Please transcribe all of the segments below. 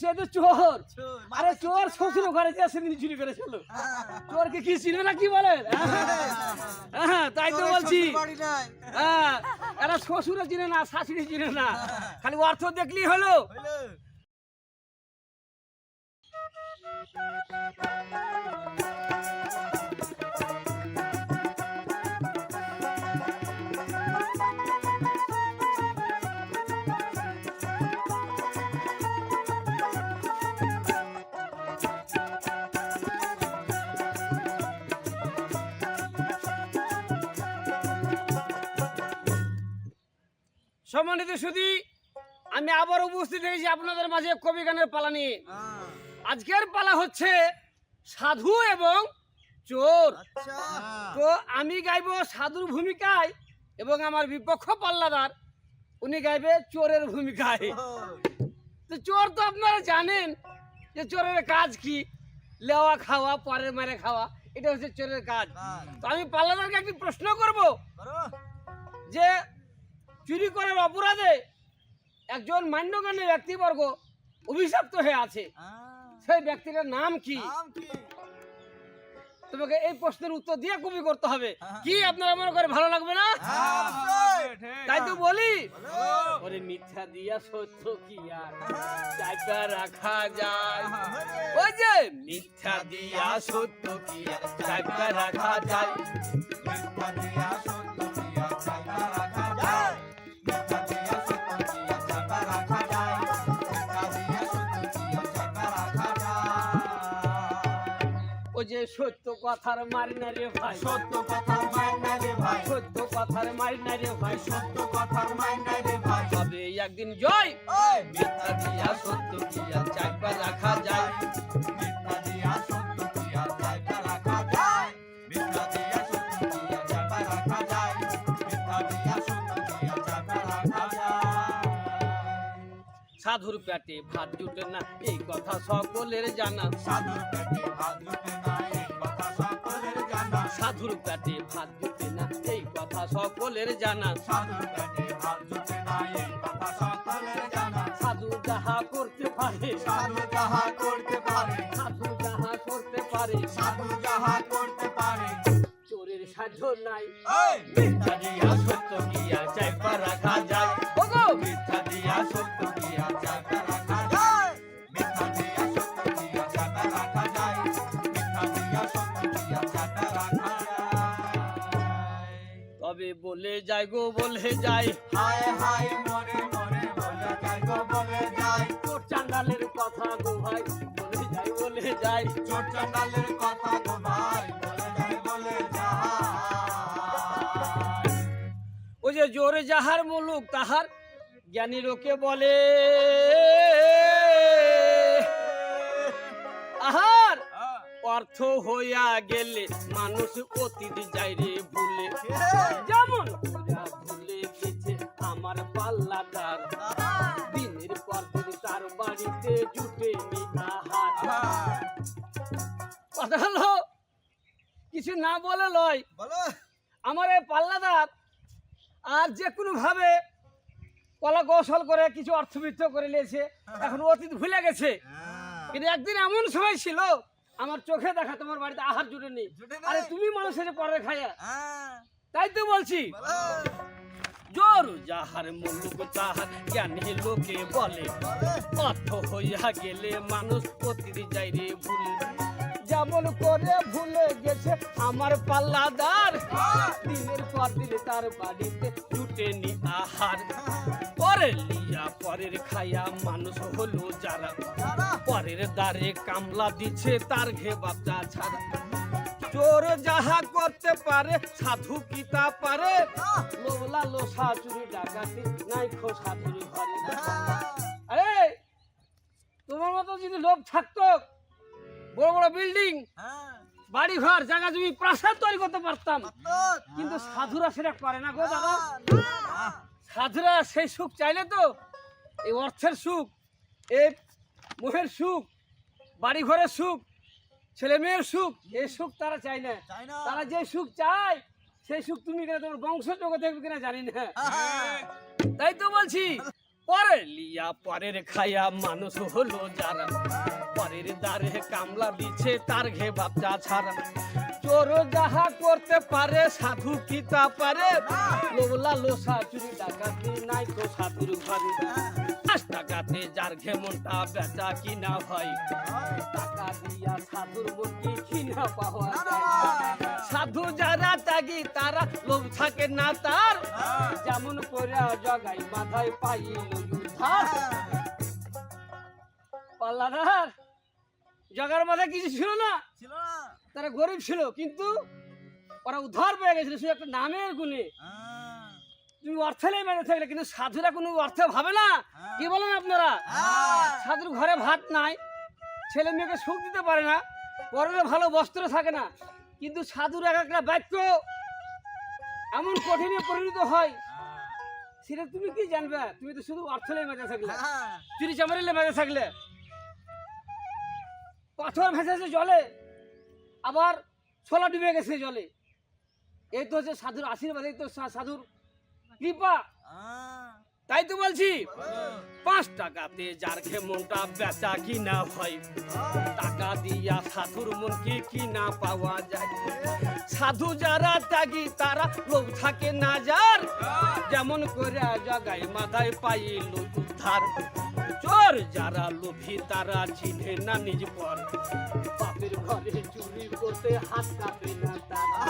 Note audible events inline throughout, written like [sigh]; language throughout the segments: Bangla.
সে তো চোর। আরে চোর শ্বশুর ঘরে যে সেদিন চুরি করেছিল। চোরকে কি না কি বলেন হ্যাঁ। তাই তো বলছি। হ্যাঁ এরা চিনে না শাশুড়ি চিনে না। খালি অর্থ দেখলি হলো। হইল? সম্মানিত সুদী আমি আবার উপস্থিত হয়েছি আপনাদের মাঝে কবি গানের পালা নিয়ে। আজকের পালা হচ্ছে সাধু এবং চোর। আচ্ছা। তো আমি গাইব সাধুর ভূমিকায় এবং আমার বিপক্ষ পাল্লাদার উনি গাইবে চোরের ভূমিকায়। তো চোর তো আপনারা জানেন যে চোরের কাজ কি? লেওয়া খাওয়া পরের মারে খাওয়া এটা হচ্ছে চোরের কাজ। কাজ। তো আমি পাল্লাদারকে একটি প্রশ্ন করব যে চুরি করার অপরাধে একজন মান্যগণ্য ব্যক্তিবর্গ অভিশপ্ত হয়ে আছে। হ্যাঁ, সেই ব্যক্তিটার নাম কি? তোমাকে এই প্রশ্নের উত্তর দিয়ে কবি করতে হবে। হ্যাঁ। কি আপনারা মনে করে ভালো লাগবে না? হ্যাঁ, তাই তো বলি। ওরে মিথ্যা দিয়া সত্য কি আর? জায়গা রাখা যায়। হ্যাঁ, ওই যে মিথ্যা দিয়া সত্য কি আর? জায়গা রাখা যায়। মিথ্যা দিয়া সত্য কথার মারি না রে ভাই। সত্য কথার মাইনা রে ভাই। সত্য কথার মারি না রে ভাই। সত্য কথার মাইনা রে ভাই। তবে একদিন জয়। ওই মিথ্যা দিয়া সত্য আর জায়গা রাখা যায়। মিথ্যা দিয়া সত্য দিয়া ছায়া রাখা যায়। মিথ্যা দিয়া সত্য দিয়া ছায়া রাখা যায়। মিথ্যা দিয়া সত্য দিয়া ছায়া রাখা যায়। সাধুর পেটে ভাত জুটে না এই কথা সকলের জানা। সাধুর পেটে ভাত জুটে না। সাধুর কাটে ভাত জুটে না এই কথা সকলের জানা। সাধুর কাটে ভাত জুটে না এই কথা সকলের জানা। সাধু যাহা করতে পারে সাধু যাহা করতে পারে সাধু যাহা করতে পারে। সাধু যাহা করতে পারে। চোরের সাধ্য নাই। এই মিথ্যা দিয়া সত্য গিয়া যাই গো বলে যাই হায় হায় মরে মরে বলে যায় গো বলে যায়। তোর চান্ডালের কথা গো ভাই বলে যাই বলে যাই চোর চান্ডালের কথা গো ভাই বলে যায় বলে যায়। ওই যে জোরে যাহার মুলুক তাহার জ্ঞানী লোকে বলে? আহার অর্থ হইয়া গেলে মানুষ অতীত যাই রে ভুলে। যেমন ভুলে গেছে আমার পাল্লাদার। দিনের পর দিন তার বাড়িতে জুটে কথা হলো কিছু না বলে লয়। বলো। আমার এই পাল্লাদার আর যে কোনো ভাবে কলা কৌশল করে কিছু অর্থবিত্ত করে নিয়েছে এখন অতীত ভুলে গেছে। কিন্তু একদিন এমন সময় ছিল আমার চোখে দেখা তোমার বাড়িতে আহার জুটে নেই। আরে তুমি মানুষের পরে খাইয়া। হ্যাঁ। তাই তো বলছি। জোর যাহার মুলুক তাহার জ্ঞানী লোকে বলে অর্থ হইয়া গেলে মানুষ অতীত যাই রে ভুলে। যেমন করে ভুলে গেছে আমার পাল্লাদার। দিনের পর দিন তার বাড়িতে জুটেনি আহার। পরের লিয়া, পরের খায়া মানুষ হলো যারা। পরের দ্বারে কামলা দিচ্ছে তার ঘে বাচ্চা ছাড়া। চোর যাহা করতে পারে, সাধু কি তা পারে? লোলা লোসা চুরি ডাকাতি, নাই খো সাধুর ঘরে। আরে তোমার মতো যদি লোক থাকতো বড় বড় বিল্ডিং হ্যাঁ। বাড়ি ঘর জায়গা জমি প্রাসাদ তৈরি করতে পারতাম। কিন্তু সাধুরা সেটা পারে না গো দাদা সাধুরা সেই সুখ চাইলে তো এই অর্থের সুখ এই মোহের সুখ বাড়ি ঘরের সুখ ছেলে মেয়ের সুখ এই সুখ তারা চায় না। তারা যে সুখ চায় সেই সুখ তুমি কিনা তোমার বংশ জগতে কিনা জানি না? তাই তো বলছি পরে লিয়া, পরের খায়া মানুষ হলো যারা। পরের দ্বারে কামলা তার ঘে ছাড়া। চোর যাহা করতে পারে, সাধু কি তা পারে? লোলা লোসা চুরি ডাকাতি নাই তো সাধুর ঘরে। টাকাতে যার ঘে মনটা বেচা কিনা হয়। টাকা দিয়া সাধুর মুরগি কিনা পাওয়া সাধু যারা থাকে না তার। যেমন করে জগাই মাথায় পাইল পাল্লাদার জগার মাথায় কিছু ছিল না? ছিল না। তারা গরিব ছিল কিন্তু ওরা উদ্ধার পেয়ে গেছিল শুধু একটা নামের গুণে। হ্যাঁ, তুমি অর্থে নেই মেনে থাকলে কিন্তু সাধুরা কোনো অর্থে ভাবে না। কি বলেন আপনারা? হ্যাঁ। সাধুর ঘরে ভাত নাই ছেলে মেয়েকে সুখ দিতে পারে না পরনে ভালো বস্ত্র থাকে না কিন্তু সাধুর এক একটা বাক্য এমন কঠিনে পরিণত হয়। সেটা তুমি কি জানবে? তুমি তো শুধু অর্থ নেই মেজে থাকলে। হ্যাঁ, চুরি চামারিলে মেজে থাকলে। পাথর ভেসেছে জলে আবার ছোলা ডুবে গেছে জলে। এই তো হচ্ছে সাধুর আশীর্বাদ এই তো সাধুর কৃপা। হ্যাঁ। তাই তো বলছি পাঁচ টাকাতে যার ঘে মনটা বেচা কিনা হয়। টাকা দিয়া সাধুর মন কি না পাওয়া যায়? সাধু যারা ত্যাগী তারা লোক থাকে না যার। যেমন করে জগাই মাথায় পাইল উদ্ধার। চোর যারা লোভী তারা চিনে না নিজ পর। বাপের ঘরে চুরি করতে হাত কাঁপে না তারা।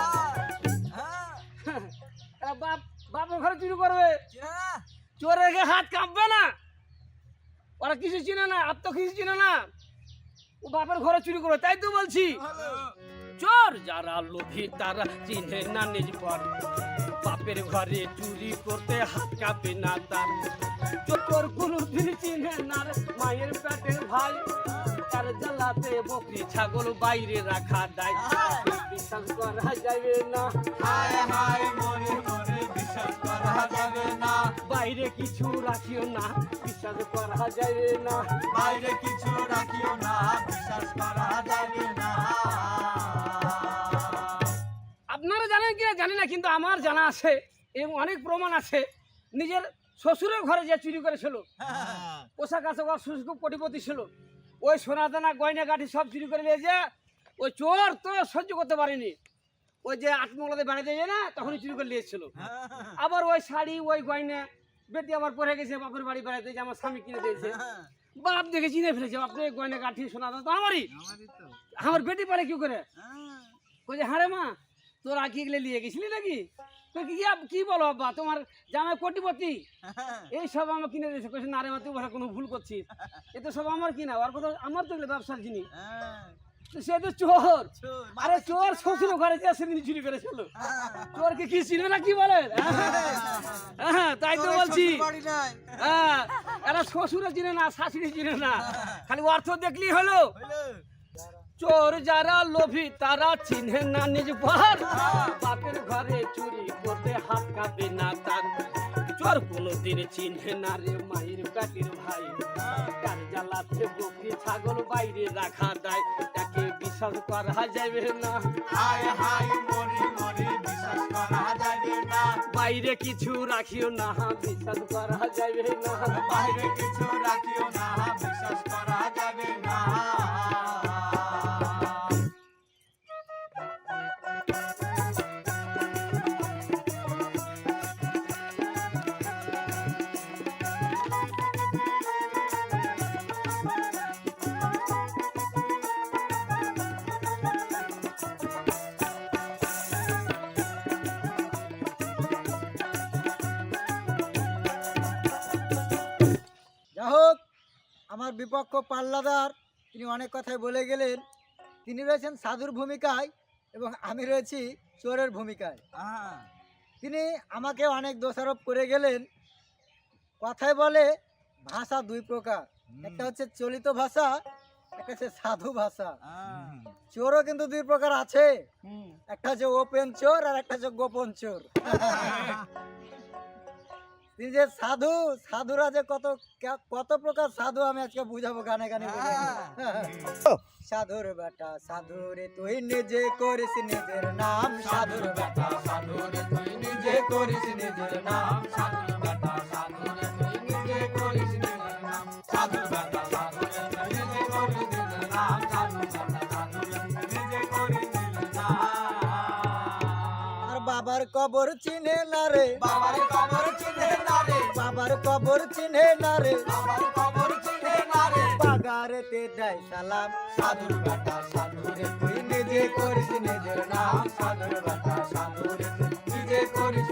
হ্যাঁ, বাপ বাপের ঘরে চুরি করবে? না? চোরের হাত কাঁপবে না? ওরা কিছু চিনে না আপ তো কিছু চিনে না। ও বাপের ঘরে চুরি করবে তাই তো বলছি। চোর যারা লোভী তারা চিনে না নিজ পর বাপের ঘরে চুরি করতে হাত কাঁপে না তার। চোর কোনো দিন চিনে না মায়ের পেটের ভাই। তার জ্বালাতে বকরি ছাগল বাইরে রাখা দেয়। বিশ্বাস করা যাবে না। হায় হায় মরে মরে বিশ্বাস করা যাবে না। বাইরে কিছু রাখিও না বিশ্বাস করা যাবে না। বাইরে কিছু রাখিও না বিশ্বাস করা যাবে না। আপনারা জানেন কিনা জানি না কিন্তু আমার জানা আছে এবং অনেক প্রমাণ আছে। নিজের শ্বশুরের ঘরে যে চুরি করেছিল পোশাক আশাক শ্বশুর খুব কোটিপতি ছিল ওই সোনা দানা গয়না গাঠি সব চুরি করে নিয়ে যে ওই চোর তো সহ্য করতে পারেনি। ওই যে আটমঙ্গলাতে বেড়াতে যায় না তখনই চুরি করে নিয়েছিল হ্যাঁ, আবার ওই শাড়ি ওই গয়না বেটি আবার পরে গেছে বাপের বাড়ি বেড়াতে যে আমার স্বামী কিনে দিয়েছে। হ্যাঁ। বাপ দেখে চিনে ফেলেছে আপনি গয়না সোনা দানা তো আমারই। আমার বেটি পারে কি করে? হ্যাঁ, কইছে হ্যাঁ রে মা তোর আঁকি এগুলো নিয়ে গেছিলি নাকি? কি কি বলো আব্বা তোমার জামাই কোটিপতি? হ্যাঁ, এই সব আমার কিনে দিয়েছে। কইছে না রে মা তুই কোনো ভুল করছিস। এ তো সব আমার কিনা আর কথা আমার তো ব্যবসার জিনিস। হ্যাঁ। সে তো চোর। চোর, আরে চোর শ্বশুর ঘরে যে সেদিন চুরি করেছিল। হ্যাঁ। চোরকে কি চিনে না কি বলেন হ্যাঁ। তাই তো বলছি। শ্বশুর বাড়ি নাই। হ্যাঁ এরা শ্বশুরে চিনে না শাশুড়ি চিনে না। খালি অর্থ দেখলি হলো। চোর যারা লোভী তারা চিনে না নিজ বাপের ঘরে চুরি করতে হাত কাঁপে না তার চোর কোনোদিন চিনে না রে মায়ের পেটের ভাই। তার জ্বালাতে বকরি ছাগল বাইরে রাখা দেয়। তাকে বিশ্বাস করা যাবে না। হায় হায় মরে মরে বিশ্বাস করা যাবে না। বাইরে কিছু রাখিও না বিশ্বাস করা যাবে না। বাইরে কিছু রাখিও না বিশ্বাস করা যাবে না। আমার বিপক্ষ পাল্লাদার। তিনি অনেক কথাই বলে গেলেন। তিনি রয়েছেন সাধুর ভূমিকায় এবং আমি রয়েছি চোরের ভূমিকায়। তিনি আমাকে অনেক দোষারোপ করে গেলেন। কথায় বলে ভাষা দুই প্রকার। একটা হচ্ছে চলিত ভাষা একটা হচ্ছে সাধু ভাষা। চোরও কিন্তু দুই প্রকার আছে। একটা হচ্ছে ওপেন চোর আর একটা হচ্ছে গোপন চোর। [laughs] তিনি যে সাধু সাধুরা যে কত কত প্রকার সাধু আমি আজকে বুঝাবো গানে গানে বুঝাবো। সাধুর বেটা সাধুর তুই নিজে করিস নিজের নাম। সাধুর বেটা সাধুর তুই নিজে করিস নিজের নাম। সাধুর বেটা সাধুরে বাবার কবর চিনে না রে। বাবার কবর চিনে না রে। বাবার কবর চিনে না রে। বাবার কবর চিনে না রে। বাগারেতে যাই সালাম। সাধুর বাটা সাধুরে তুই নিজে করিস নিজের নাম। সাধুর বাটা সাধুরে নিজে করিস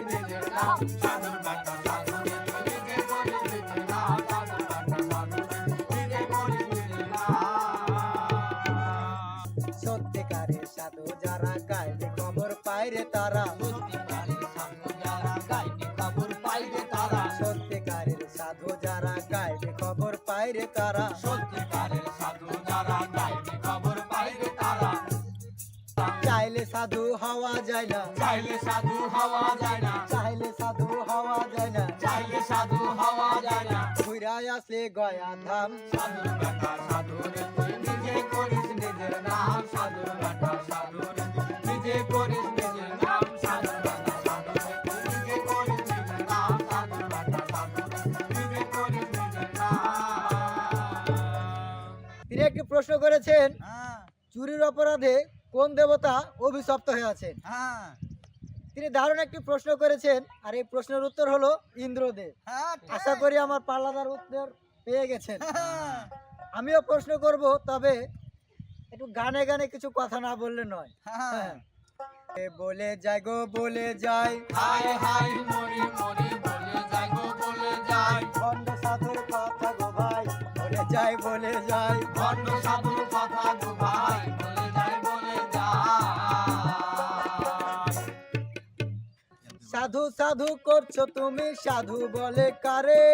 সাধু যারা গাইলে খবর পায় রে তারা। সত্যিকারের সাধু যারা গাইনি খবর পাইবে তারা। চাইলে সাধু হওয়া যায় না। চাইলে সাধু হওয়া যায় না। চাইলে সাধু হওয়া যায় না। চাইলে সাধু হওয়া যায় না। ঘুরা আসলে গয়া ধাম। সাধুর বেটা সাধুরে তুই নিজে করিস নিজের নাম। সাধুর বেটা সাধুরে তুই নিজে করিস প্রশ্ন করেছেন চুরির অপরাধে কোন দেবতা অভিশপ্ত হয়ে আছেন? তিনি দারুণ একটি প্রশ্ন করেছেন আর এই প্রশ্নের উত্তর হলো ইন্দ্রদেব। আশা করি আমার পাল্লাদার উত্তর পেয়ে গেছেন। আমিও প্রশ্ন করব তবে একটু গানে গানে কিছু কথা না বললে নয়। হ্যাঁ। এ বলে যাই গো বলে যাই। হায় হায় মরি মরি বলে যাই বলে যাই। সাধু কথা বলে যাই বলে যাই। সাধু সাধু করছ তুমি সাধু বলে কারে?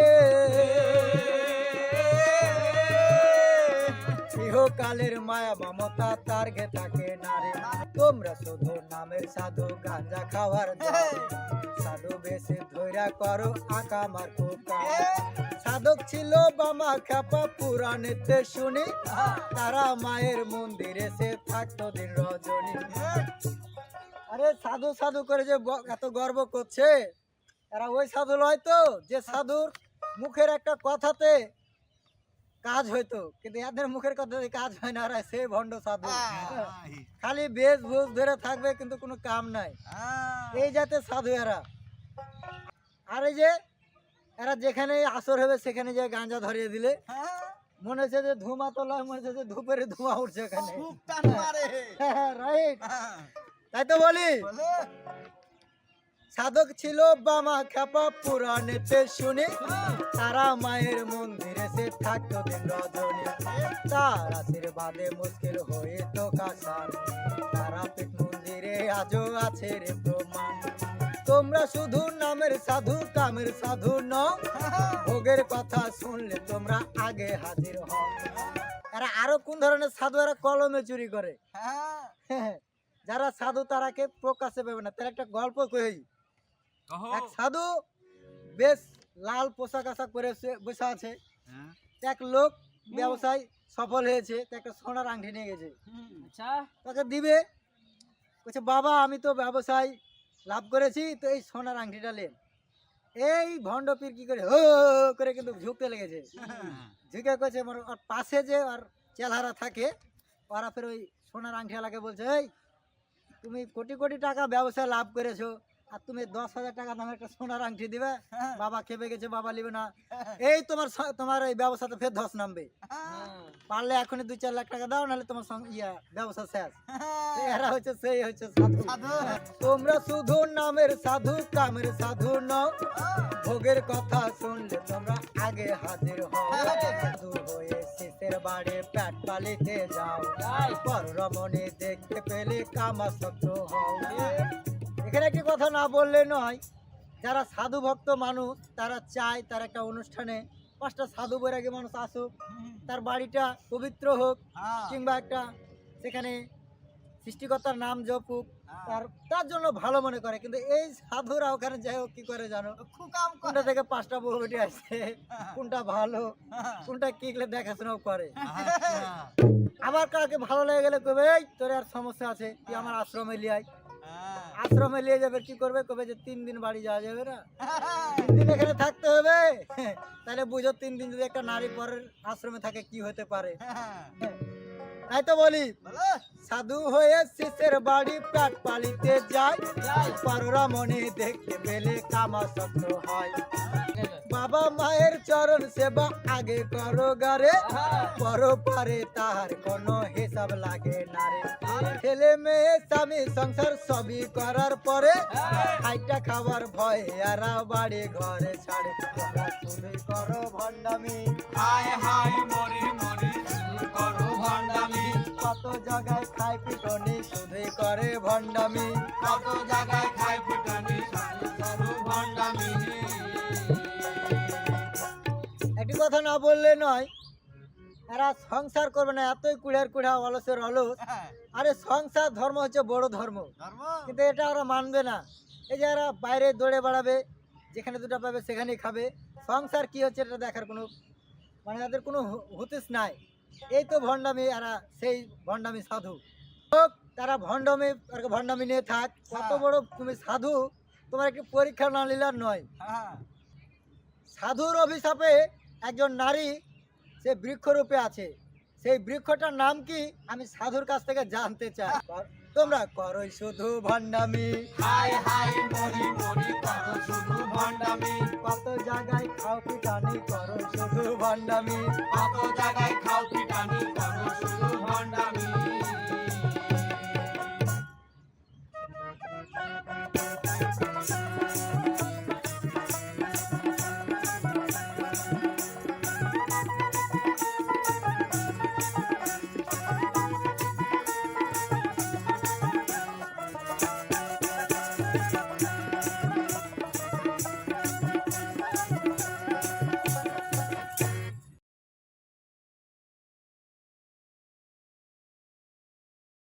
ইহকালের মায়া মমতা তার গে থাকে নারে তোমরা শুধু নামের সাধু গাঞ্জা খাওয়ার সাধু বেশি ধৈরা করো আঁকা মার সাধক ছিল বামা খাপা পুরাণেতে শুনি। তারা মায়ের মন্দিরে সে থাকতো দিন রজনী। আরে সাধু সাধু করে যে এত গর্ব করছে তারা ওই সাধু নয় তো যে সাধুর মুখের একটা কথাতে কাজ হইতো কিন্তু এদের মুখের কথাতে কাজ হয় না এরা সেই ভণ্ড সাধু। খালি বেশ ভুষ ধরে থাকবে কিন্তু কোনো কাম নাই। এই জাতের সাধু এরা। আর এই যে এরা যেখানে আসর হবে সেখানে যে গাঁজা ধরিয়ে দিলে মনে হচ্ছে যে ধুমা তো লয় মনে হচ্ছে যে ধূপের ধোঁয়া উঠছে এখানে। রাইট তাই তো বলি। সাধক ছিল বামা খেপা পুরাণেতে শুনি। তারা মায়ের মন্দিরে সে থাকতো দিন রজনী। তার আশীর্বাদে মুশকিল হয়ে তো কাসার তারা মন্দিরে আজও আছে রে প্রমাণ। তোমরা শুধু নামের সাধু কামের সাধু ন ভোগের কথা শুনলে তোমরা আগে হাজির হও। এরা আরও কোন ধরনের সাধু এরা কলমে চুরি করে? [laughs] যারা সাধু তারাকে প্রকাশে পাবে না। তার একটা গল্প কই? এক সাধু বেশ লাল পোশাক আশাক পরে বসে আছে। এক লোক ব্যবসায় সফল হয়েছে একটা সোনার আংটি নিয়ে গেছে। আচ্ছা। তাকে দিবে। বলছে বাবা আমি তো ব্যবসায় লাভ করেছি তো এই সোনার আংটিটা লেন এই ভণ্ড পীর কি করে হো করে কিন্তু ঝুঁকতে লেগেছে। ঝুঁকে করছে আমার ওর পাশে যে আর চেলহারা থাকে ওরা ফের ওই সোনার আংটিওয়ালাকে বলছে এই তুমি কোটি কোটি টাকা ব্যবসায় লাভ করেছ আর তুমি দশ হাজার টাকা দামের একটা সোনার আংটি দিবে বাবা খেপে গেছে বাবা নিবে না। এই তোমার তোমার এই ব্যবসাতে ফের ধস নামবে। পারলে এখনই দুই চার লাখ টাকা দাও নাহলে তোমার ইয়া ব্যবসা শেষ। এরা হচ্ছে সেই হচ্ছে সাধু। তোমরা শুধু নামের সাধু কামের সাধু নও। ভোগের কথা শুনলে তোমরা আগে হাজির হও। সাধু হয়ে শিশের বাড়ি পেট পালিতে যাও। পর রমণী দেখতে পেলে কামা সত্য হও এখানে একটি কথা না বললে নয় যারা সাধু ভক্ত মানুষ তারা চায় তার একটা অনুষ্ঠানে পাঁচটা সাধু বৈরাগী মানুষ আসুক তার বাড়িটা পবিত্র হোক কিংবা একটা সেখানে সৃষ্টিকর্তার নাম জপুক তার তার জন্য ভালো মনে করে। কিন্তু এই সাধুরা ওখানে যাই হোক কি করে জানো? কোনটা থেকে পাঁচটা বউ বউটি আসছে কোনটা ভালো কোনটা কি গেলে দেখাশোনাও করে। আবার কাউকে ভালো লেগে গেলে কবে এই তোর আর সমস্যা আছে তুই আমার আশ্রমে লিয়াই। আশ্রমে নিয়ে যাবে কি করবে? কবে যে তিন দিন বাড়ি যাওয়া যাবে না? তিন দিন এখানে থাকতে হবে। তাহলে বুঝো তিন দিন যদি একটা নারী পরের আশ্রমে থাকে কি হতে পারে? তাই তো বলি সাধু হয়ে শিষ্যের বাড়ি পেট পালিতে যায়। পররা মনে দেখতে পেলে কামা সত্য হয়। বাবা মায়ের চরণ সেবা আগে করো গারে পর পারে তার কোনো হিসাব লাগে না রে। ছেলে মেয়ে স্বামী সংসার সবই করার পরে খাইটা খাবার ভয়ে এরা বাড়ি ঘরে ছাড়ে। শুধু করো ভণ্ডামি। হায় হায় মরি মরি করো ভণ্ডামি। কত জায়গায় খাই পিটনি শুধুই করে ভণ্ডামি। কত জায়গায় খাই বললে নয়। এরা সংসার করবে না এতই কুড়ার কুড়া অলসের অলস। আরে সংসার ধর্ম হচ্ছে বড় ধর্ম। কিন্তু এটা ওরা মানবে না। এই যে এরা বাইরে দৌড়ে বেড়াবে যেখানে দুটো পাবে সেখানেই খাবে। সংসার কি হচ্ছে এটা দেখার কোনো মানে এদের কোনো হুতিস নাই। এই তো ভণ্ডামি এরা সেই ভণ্ডামি সাধু। তারা ভণ্ডামি ভণ্ডামি নিয়ে থাক। কত হ্যাঁ। বড় তুমি সাধু তোমার একটি পরীক্ষা না নিলার নয়। হ্যাঁ। সাধুর অভিশাপে একজন নারী সে বৃক্ষরূপে আছে। সেই বৃক্ষটার নাম কি? আমি সাধুর কাছ থেকে জানতে চাই। তোমরা করোই শুধু ভণ্ডামি। কত জায়গায় মরি মরি করো শুধু ভণ্ডামি। কত জায়গায় খাও পিটানি করো শুধু ভণ্ডামি। কত জায়গায় খাও